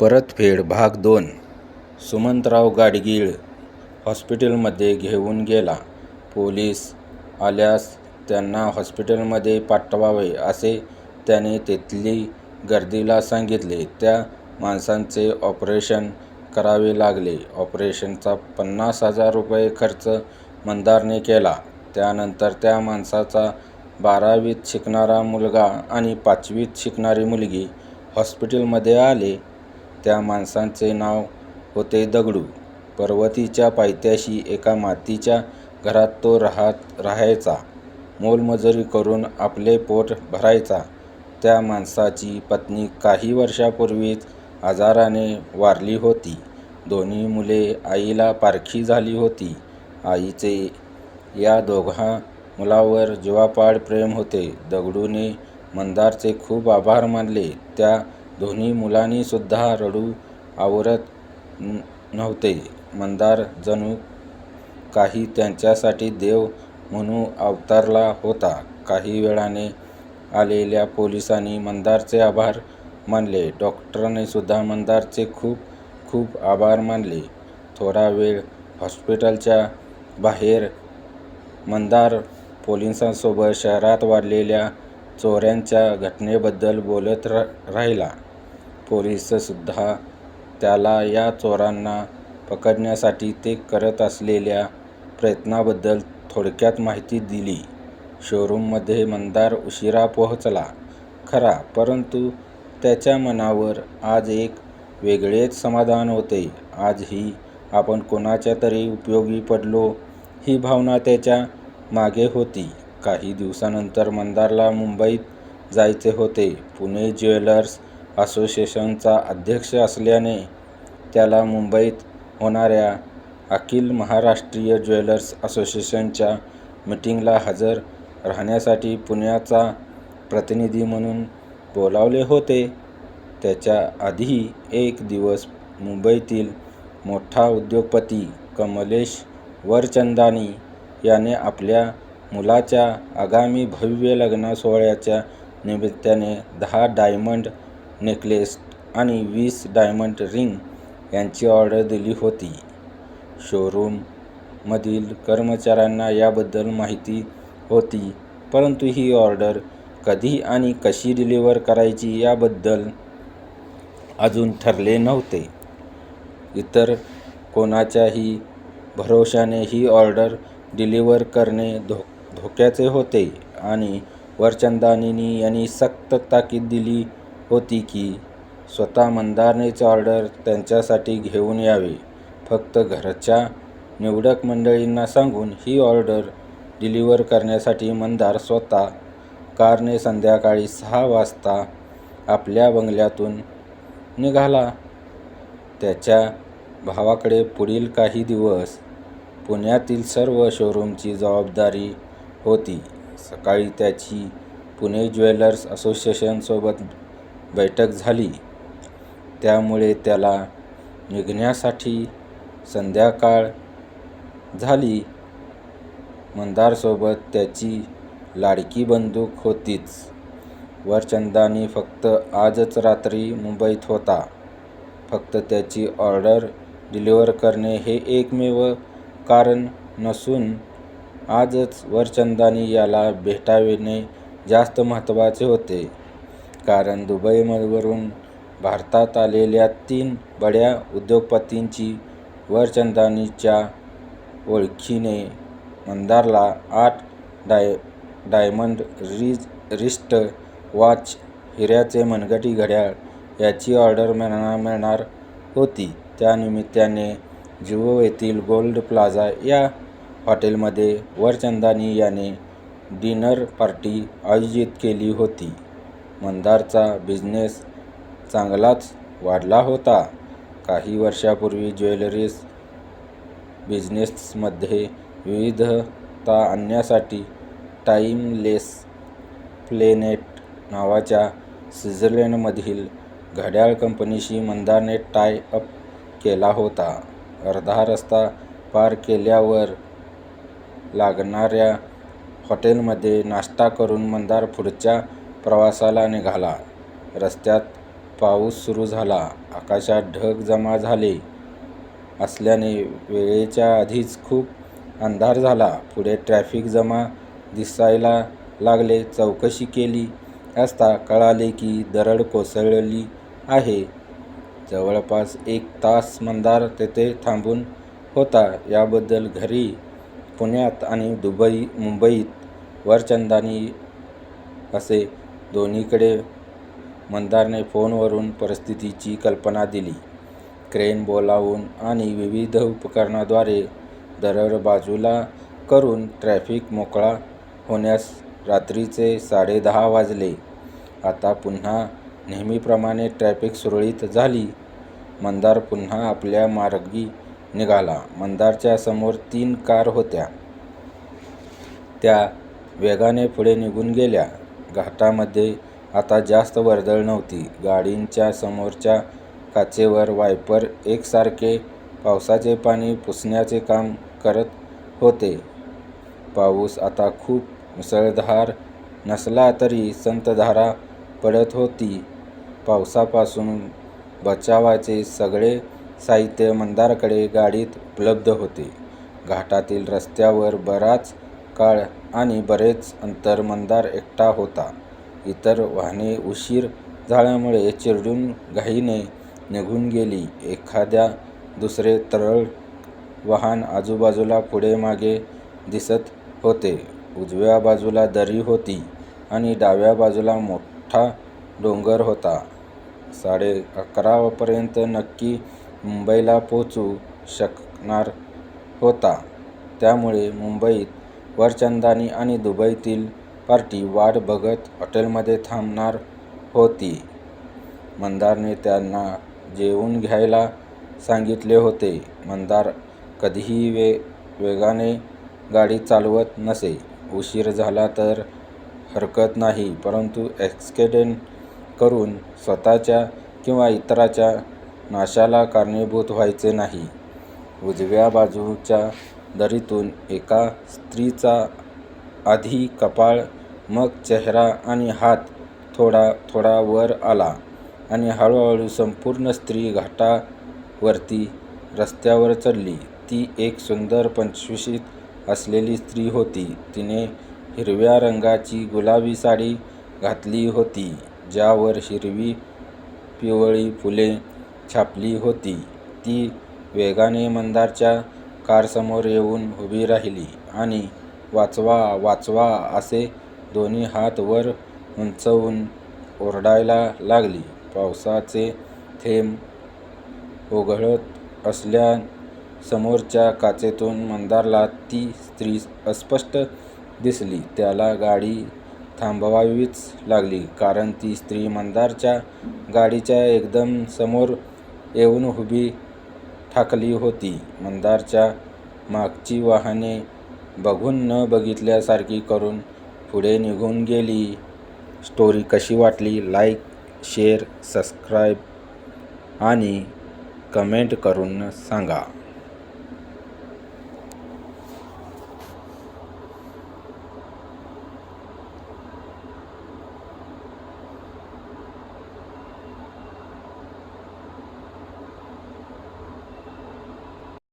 परतफेड भाग दोन सुमंतराव गाडगीळ हॉस्पिटलमध्ये घेऊन गेला. पोलीस आल्यास त्यांना हॉस्पिटलमध्ये पाठवावे असे त्याने तेथली गर्दीला सांगितले. त्या माणसांचे ऑपरेशन करावे लागले. ऑपरेशनचा पन्नास हजार रुपये खर्च मंदारने केला. त्यानंतर त्या माणसाचा बारावीत शिकणारा मुलगा आणि पाचवीत शिकणारी मुलगी हॉस्पिटलमध्ये आले. त्या माणसाचे नाव होते दगडू. पर्वतीच्या पायथ्याशी एका मातीच्या घरात तो राहायचा. मोलमजुरी करून आपले पोट भरायचा. त्या माणसाची पत्नी काही वर्षांपूर्वीच आजाराने वारली होती. दोन्ही मुले आईला पारखी झाली होती. आईचे या दोघा मुलांवर जीवापाड प्रेम होते. दगडूने मंदारचे खूप आभार मानले. त्या दोन्ही मुलांनीसुद्धा रडू आवरत नव्हते. मंदार जणू काही त्यांच्यासाठी देव म्हणून अवतरला होता. काही वेळाने आलेल्या पोलिसांनी मंदारचे आभार मानले. डॉक्टरांनीसुद्धा मंदारचे खूप खूप आभार मानले. थोडा वेळ हॉस्पिटलच्या बाहेर मंदार पोलिसांसोबत शहरात वाढलेल्या चोऱ्यांच्या घटनेबद्दल बोलत राहिला. पोलीससुद्धा त्याला या चोरांना पकडण्यासाठी ते करत असलेल्या प्रयत्नाबद्दल थोडक्यात माहिती दिली. शोरूममध्ये मंदार उशिरा पोहोचला खरा, परंतु त्याच्या मनावर आज एक वेगळेच समाधान होते. आजही आपण कोणाच्या तरी उपयोगी पडलो ही भावना त्याच्यामागे होती. काही दिवसांनंतर मंदारला मुंबईत जायचे होते. पुणे ज्वेलर्स असोसिएशनचा अध्यक्ष असल्याने त्याला मुंबईत होणाऱ्या अखिल महाराष्ट्रीय ज्वेलर्स असोसिएशनच्या मीटिंगला हजर राहण्यासाठी पुण्याचा प्रतिनिधी म्हणून बोलावले होते. त्याच्या आधी एक दिवस मुंबईतील मोठा उद्योगपती कमलेश वरचंदानी याने आपल्या मुलाच्या आगामी भव्य लग्नासोहळ्याच्या निमित्ताने दहा डायमंड नेकलेस आणि वीस डायमंड रिंग यांची ऑर्डर दिली होती. शोरूममधील कर्मचाऱ्यांना याबद्दल माहिती होती, परंतु ही ऑर्डर कधी आणि कशी डिलिव्हर करायची याबद्दल अजून ठरले नव्हते. इतर कोणाच्याही भरोशाने ही ऑर्डर डिलिव्हर करणे धो धोक्याचे होते आणि वरचंदानिनी यांनी सक्त ताकीद दिली होती की, स्वतः मंदारनेच ऑर्डर त्यांच्यासाठी घेऊन यावी. फक्त घरच्या निवडक मंडळींना सांगून ही ऑर्डर डिलिव्हर करण्यासाठी मंदार स्वतः कारने संध्याकाळी सहा वाजता आपल्या बंगल्यातून निघाला. त्याच्या भावाकडे पुढील काही दिवस पुण्यातील सर्व शोरूमची जबाबदारी होती. सकाळी त्याची पुणे ज्वेलर्स असोसिएशनसोबत बैठक झाली. त्यामुळे त्याला निघण्यासाठी संध्याकाळ झाली. मंदारसोबत त्याची लाडकी बंदूक होतीच. वरचंदानी फक्त आजच रात्री मुंबईत होता. फक्त त्याची ऑर्डर डिलिव्हर करणे हे एकमेव कारण नसून आजच वरचंदानी याला भेटावेणे जास्त महत्त्वाचे होते. कारण दुबईवरून भारतात आलेल्या तीन बड्या उद्योगपतींची वरचंदानीच्या ओळखीने मंदारला आठ डाय डायमंड रिस्ट वॉच, हिऱ्याचे मनगटी घड्याळ याची ऑर्डर मिळणार होती. त्यानिमित्ताने जुवो येथील गोल्ड प्लाझा या हॉटेलमध्ये वरचंदानी याने डिनर पार्टी आयोजित केली होती. मंदारचा बिझनेस चांगलाच वाढला होता. काही वर्षापूर्वी ज्वेलरीज बिझनेसमध्ये विविधता आणण्यासाठी टाईमलेस प्लेनेट नावाच्या स्वित्झर्लंडमधील घड्याळ कंपनीशी मंदारने टाय अप केला होता. अर्धा रस्ता पार केल्यावर लागणाऱ्या हॉटेलमध्ये नाश्ता करून मंदार पुढच्या प्रवासाला निघाला. रस्त्यात पाऊस सुरू झाला. आकाशात ढग जमा झाले असल्याने वेळेच्या आधीच खूप अंधार झाला. पुढे ट्रॅफिक जमा दिसायला लागले. चौकशी केली असता कळाले की दरड कोसळली आहे. जवळपास एक तास मंदार तेथे थांबून होता. याबद्दल घरी, पुण्यात आणि मुंबईत वरचंदानी असे दोन्हीकडे मंदारने फोनवरून परिस्थितीची कल्पना दिली. क्रेन बोलावून आणि विविध उपकरणांद्वारे दरड बाजूला करून ट्रॅफिक मोकळा होण्यास रात्रीचे साडेदहा वाजले. आता पुन्हा नेहमीप्रमाणे ट्रॅफिक सुरळीत झाली. मंदार पुन्हा आपल्या मार्गी निघाला. मंदारच्या समोर तीन कार होत्या. त्या वेगाने पुढे निघून गेल्या. घाटामध्ये आता जास्त वर्दळ नव्हती. गाडींच्या समोरच्या काचेवर वायपर एकसारखे पावसाचे पाणी पुसण्याचे काम करत होते. पाऊस आता खूप मुसळधार नसला तरी संतधारा पडत होती. पावसापासून बचावाचे सगळे साहित्य मंदारकडे गाडीत उपलब्ध होते. घाटातील रस्त्यावर बराच काळ आणि बरेच अंतर मंदार एकटा होता. इतर वाहने उशीर झाल्यामुळे चिरडून घाईने निघून गेली. एखाद्या दुसरे तरळ वाहन आजूबाजूला पुढे मागे दिसत होते. उजव्या बाजूला दरी होती आणि डाव्या बाजूला मोठा डोंगर होता. साडेअकरापर्यंत नक्की मुंबईला पोचू शकणार होता. त्यामुळे मुंबईत वरचंदानी आणि दुबईतील पार्टी वाट बघत हॉटेलमध्ये थांबणार होती. मंदारने त्यांना जेवून घ्यायला सांगितले होते. मंदार कधीही वे वेगाने गाडी चालवत नसे. उशीर झाला तर हरकत नाही, परंतु ॲक्सिडेंट करून स्वतःच्या किंवा इतराच्या नाशाला कारणीभूत व्हायचे नाही. उजव्या बाजूच्या दरीतून एका स्त्रीचा आधी कपाळ, मग चेहरा आणि हात थोडा थोडा वर आला आणि हळूहळू संपूर्ण स्त्री घाटावरती रस्त्यावर चढली. ती एक सुंदर पंचवीशीत असलेली स्त्री होती. तिने हिरव्या रंगाची गुलाबी साडी घातली होती, ज्यावर हिरवी-पिवळी फुले छापली होती. ती वेगाने मंदारच्या कारसमोर येऊन उभी राहिली आणि 'वाचवा, वाचवा' असे दोन्ही हात वर उंचवून ओरडायला लागली. पावसाचे थेंब ओघळत असल्या समोरच्या काचेतून मंदारला ती स्त्री अस्पष्ट दिसली. त्याला गाडी थांबवावीच लागली, कारण ती स्त्री मंदारच्या गाडीच्या एकदम समोर येऊन उभी ठाकली होती. मंदारच्या मागची वाहने बघून न बघितल्यासारखी करून पुढे निघून गेली. स्टोरी कशी वाटली लाईक, शेअर, सबस्क्राईब आणि कमेंट करून सांगा.